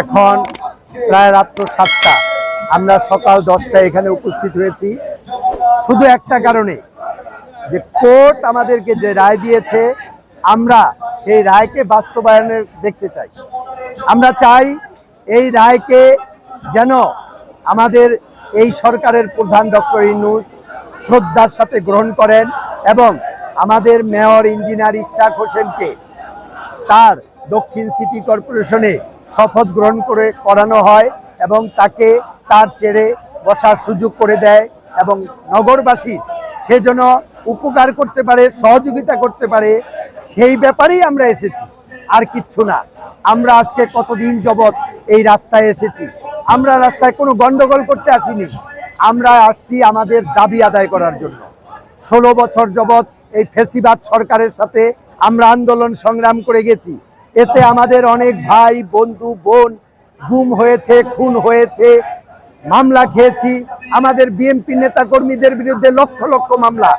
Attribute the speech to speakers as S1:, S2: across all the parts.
S1: এখন প্রায় রাত্র সাতটা। আমরা সকাল দশটায় এখানে উপস্থিত হয়েছি। শুধু একটা কারণে, যে কোর্ট আমাদেরকে যে রায় দিয়েছে, আমরা সেই রায়কে বাস্তবায়নের দেখতে চাই। আমরা চাই এই রায়কে যেন আমাদের এই সরকারের প্রধান ডক্টর ইনুস শ্রদ্ধার সাথে গ্রহণ করেন এবং আমাদের মেয়র ইঞ্জিনিয়ার ইশরাক হোসেনকে তার দক্ষিণ সিটি কর্পোরেশনে শপথ গ্রহণ করে করানো হয় এবং তাকে তার চেড়ে বসার সুযোগ করে দেয় এবং নগরবাসী সে যেন উপকার করতে পারে, সহযোগিতা করতে পারে, সেই ব্যাপারেই আমরা এসেছি। আর কিচ্ছু না। আমরা আজকে কতদিন যাবৎ এই রাস্তায় এসেছি। আমরা রাস্তায় কোনো গণ্ডগোল করতে আসিনি। আমরা আসছি আমাদের দাবি আদায় করার জন্য। ষোলো বছর যাবৎ এই ফেসিবাদ সরকারের সাথে আমরা আন্দোলন সংগ্রাম করে গেছি। এতে আমাদের অনেক ভাই, বন্ধু, বোন, গুম হয়েছে, খুন হয়েছে, মামলা খেয়েছি। আমাদের বিএনপি নেতা কর্মীদের বিরুদ্ধে লক্ষ লক্ষ মামলা।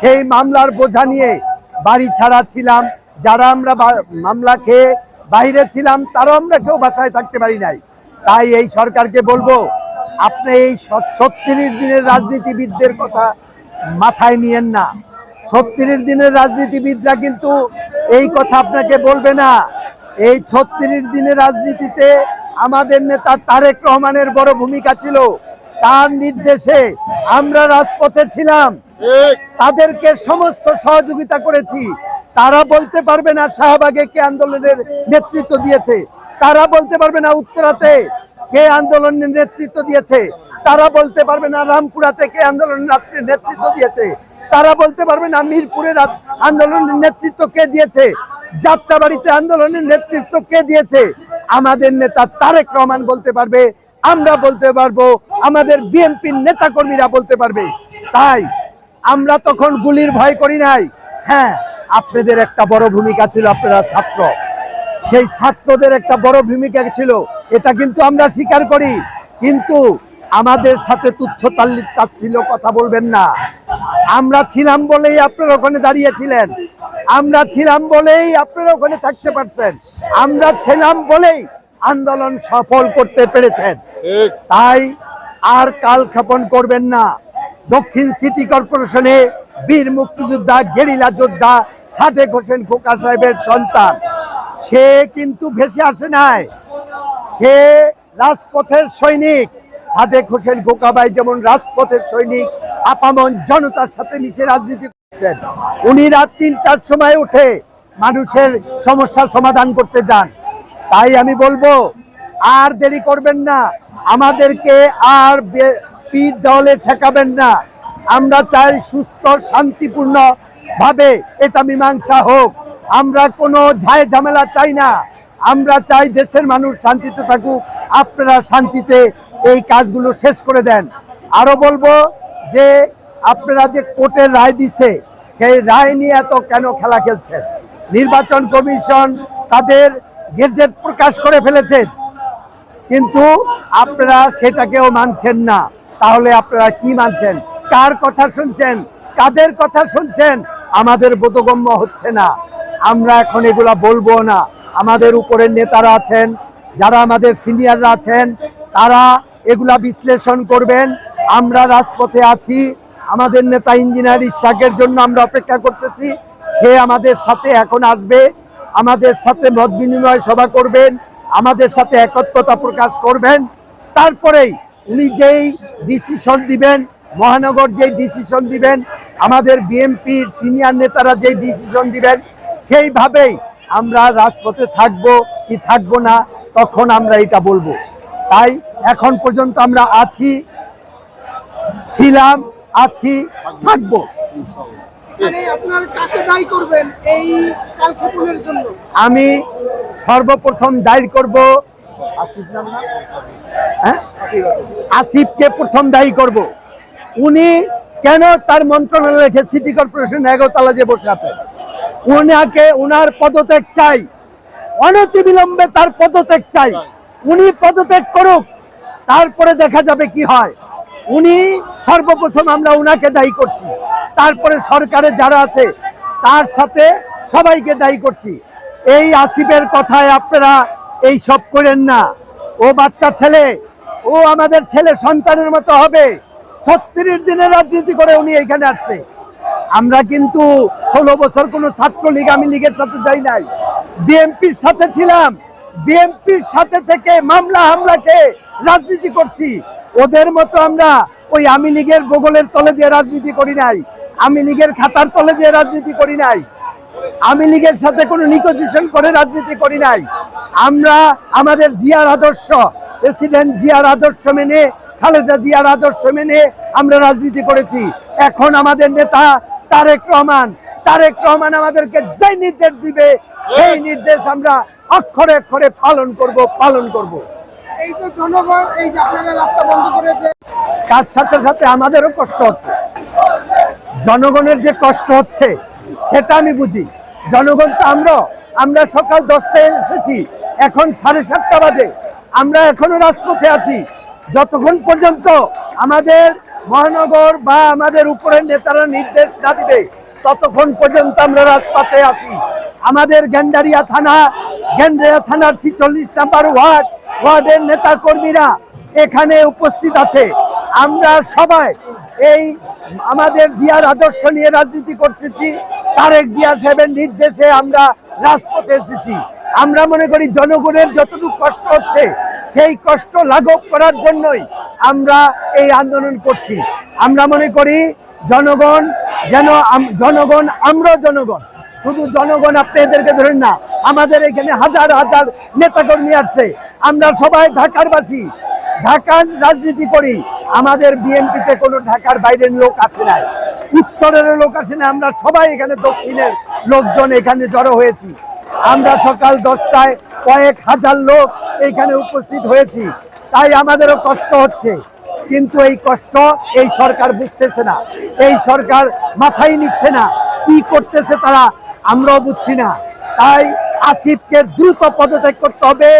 S1: সেই মামলার বোঝা নিয়ে বাড়ি ছাড়া ছিলাম। যারা আমরা মামলা খেয়ে বাইরে ছিলাম, তারাও আমরা কেউ বাসায় থাকতে পারি নাই। তাই এই সরকারকে বলব, আপনি এই ছত্রিশ দিনের রাজনীতিবিদদের কথা মাথায় নিয়েন না। ছত্রিশ দিনের রাজনীতিবিদরা কিন্তু এই কথা আপনাকে বলবে না। এই ছত্রিশ দিনের রাজনীতিতে আমাদের নেতা তারেক রহমানের বড় ভূমিকা ছিল। তার নির্দেশে আমরা রাজপথে ছিলাম। তাদেরকে সমস্ত সহযোগিতা করেছি। তারা বলতে পারবে না শাহবাগে কে আন্দোলনের নেতৃত্ব দিয়েছে। তারা বলতে পারবে না উত্তরাতে কে আন্দোলনের নেতৃত্ব দিয়েছে। তারা বলতে পারবে না রামপুরাতে কে আন্দোলনের নেতৃত্ব দিয়েছে। তারা বলতে পারবে না মিরপুরের আন্দোলনের নেতৃত্ব কে দিয়েছে। যাত্রাবাড়িতে আন্দোলনের নেতৃত্ব কে দিয়েছে? আমাদের নেতা তারেক রহমান বলতে পারবে, আমরা বলতে পারব, আমাদের বিএনপির নেতা কর্মীরা বলতে পারবে। তাই আমরা তখন গুলির ভয় করি নাই। হ্যাঁ আপনাদের একটা বড় ভূমিকা ছিল আপনারা ছাত্র। সেই ছাত্রদের একটা বড় ভূমিকা ছিল, এটা কিন্তু আমরা স্বীকার করি। কিন্তু আমাদের সাথে তুচ্ছ তাল্লি তাচ্ছিল কথা বলবেন না। আমরা ছিলাম বলেই আপনারা ওখানে দাঁড়িয়েছিলেন। আমরা ছিলাম বলেই আপনারা ওখানে থাকতে পারছেন। আমরা ছিলাম বলেই আন্দোলন সফল করতে পেরেছেন। তাই আর কাল ক্ষেপণ করবেন না। দক্ষিণ সিটি কর্পোরেশনে বীর মুক্তিযোদ্ধা গেরিলা যোদ্ধা সাদেক হোসেন খোকা সাহেবের সন্তান। সে কিন্তু ভেসে আসে নাই। সে রাজপথের সৈনিক। সাদেক হোসেন খোকাবাই যেমন রাজপথের সৈনিক আপামন জনতার সাথে মিশে রাজনীতি করছেন। উনি রাত তিনটার সময় উঠে মানুষের সমস্যার সমাধান করতে যান। তাই আমি বলব, আর দেরি করবেন না। আমাদেরকে আর পিঠ দলে ঠেকাবেন না। আমরা চাই সুস্থ শান্তিপূর্ণ ভাবে এটা মীমাংসা হোক। আমরা কোনো ঝায় ঝামেলা চাই না। আমরা চাই দেশের মানুষ শান্তিতে থাকুক। আপনারা শান্তিতে এই কাজগুলো শেষ করে দেন। আরও বলব যে আপনারা যে কোর্টের রায় দিছে, সেই রায় নিয়ে এত কেন খেলা খেলছেন? নির্বাচন কমিশন তাদের গেজেট প্রকাশ করে ফেলেছেন। কিন্তু আপনারা সেটাকেও মানছেন না। তাহলে আপনারা কি মানছেন? কার কথা শুনছেন? কাদের কথা শুনছেন? আমাদের বোধগম্য হচ্ছে না। আমরা এখন এগুলা বলব না। আমাদের উপরের নেতারা আছেন, যারা আমাদের সিনিয়ররা আছেন, তারা এগুলা বিশ্লেষণ করবেন। আমরা রাজপথে আছি। আমাদের নেতা ইঞ্জিনিয়ার ইশাকের জন্য আমরা অপেক্ষা করতেছি। সে আমাদের সাথে এখন আসবে। আমাদের সাথে মত বিনিময় সভা করবেন। আমাদের সাথে একত্রতা প্রকাশ করবেন। তারপরেই উনি যেই ডিসিশন দিবেন, মহানগর যেই ডিসিশন দিবেন, আমাদের বিএনপির সিনিয়র নেতারা যেই ডিসিশন দিবেন, সেইভাবেই আমরা রাজপথে থাকব কি থাকব না, তখন আমরা এটা বলব। তাই এখন পর্যন্ত আমরা আছি ছিলাম আছি থাকব। আমি সর্বপ্রথম দায়ী করব? হ্যাঁ? আসিফকে প্রথম দায়ী করব। উনি কেন তার মন্ত্রণালয় রেখে সিটি কর্পোরেশন এগারোতলা যে বসে আছেন উনাকে উনার পদত্যাগ চাই। অনতি অনতিবিলম্বে তার পদত্যাগ চাই। উনি পদত্যাগ করুক, তারপরে দেখা যাবে কি হয়। উনি সর্বপ্রথম আমরা উনাকে দায়ী করছি। তারপরে সরকারে যারা আছে, তার সাথে সবাইকে দায়ী করছি। এই আসিফের কথায় আপনারা এই সব করেন না। ও বাচ্চা ছেলে, ও আমাদের ছেলে সন্তানের মতো হবে। ছত্রিশ দিনের রাজনীতি করে উনি এখানে আসছে। আমরা কিন্তু ষোলো বছর কোনো ছাত্রলীগ, আমি লীগের সাথে যাই নাই। বিএনপির সাথে ছিলাম। বিএনপির সাথে থেকে মামলা হামলাকে রাজনীতি করছি। ওদের মতো আমরা ওই আমি লীগের গোগলের তলে দিয়ে রাজনীতি করি নাই আমি লীগের খাতার তলে দিয়ে রাজনীতি করি নাই আমি লীগের সাথে কোনো নিকোজিশন করে রাজনীতি করি নাই। আমরা আমাদের জিয়ার আদর্শ, প্রেসিডেন্ট জিয়ার আদর্শ মেনে, খালেদা জিয়ার আদর্শ মেনে আমরা রাজনীতি করেছি। এখন আমাদের নেতা তারেক রহমান তারেক রহমান আমাদেরকে যে নির্দেশ দিবে সেই নির্দেশ আমরা অক্ষরে অক্ষরে পালন করব পালন করব।
S2: এই যে জনগণ এই যে আপনারা রাস্তা বন্ধ করেছে।
S1: তার সাথে সাথে আমাদেরও কষ্ট হচ্ছে। জনগণের যে কষ্ট হচ্ছে সেটা আমি বুঝি। জনগণ তো আমরা আমরা সকাল দশটায় এসেছি এখন সাড়ে সাতটা বাজে। আমরা এখনও রাজপথে আছি। যতক্ষণ পর্যন্ত আমাদের মহানগর বা আমাদের উপরের নেতারা নির্দেশ না দিবে ততক্ষণ পর্যন্ত আমরা রাজপথে আছি। আমাদের গেন্ডারিয়া থানা, গেন্ডারিয়া থানার ছিচল্লিশ নাম্বার ওয়ার্ড, ওয়ার্ডের নেতা কর্মীরা এখানে উপস্থিত আছে। আমরা সবাই এই আমাদের জিয়ার আদর্শ নিয়ে রাজনীতি করতেছি, তারেক জিয়া সাহেবের নির্দেশে আমরা রাজপথে এসেছি। আমরা মনে করি জনগণের যতটুকু কষ্ট হচ্ছে, সেই কষ্ট লাঘব করার জন্যই আমরা এই আন্দোলন করছি। আমরা মনে করি জনগণ যেন জনগণ আমরা জনগণ। শুধু জনগণ, আপনি এদেরকে ধরেন না, আমাদের এখানে হাজার হাজার নেতাকর্মী আসছে। আমরা সবাই ঢাকার বাসী ঢাকার রাজনীতি করি। আমাদের বিএনপিতে কোনো ঢাকার বাইরের লোক আসে নাই। উত্তরের লোক আসে না আমরা সবাই এখানে দক্ষিণের লোকজন এখানে জড়ো হয়েছি। আমরা সকাল দশটায় কয়েক হাজার লোক এখানে উপস্থিত হয়েছি। তাই আমাদেরও কষ্ট হচ্ছে। কিন্তু এই কষ্ট এই সরকার বুঝতেছে না। এই সরকার মাথায় নিচ্ছে না। কি করতেছে তারা আমরাও বুঝছি না। তাই আসিফকে দ্রুত পদত্যাগ করতে হবে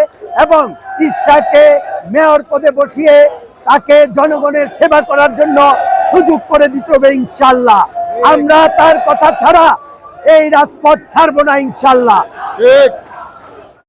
S1: এবং ইসরাকে মেয়র পদে বসিয়ে তাকে জনগণের সেবা করার জন্য সুযোগ করে দিতে হবে ইনশাল্লাহ। আমরা তার কথা ছাড়া এই রাজপথ ছাড়বো না ইনশাল্লাহ।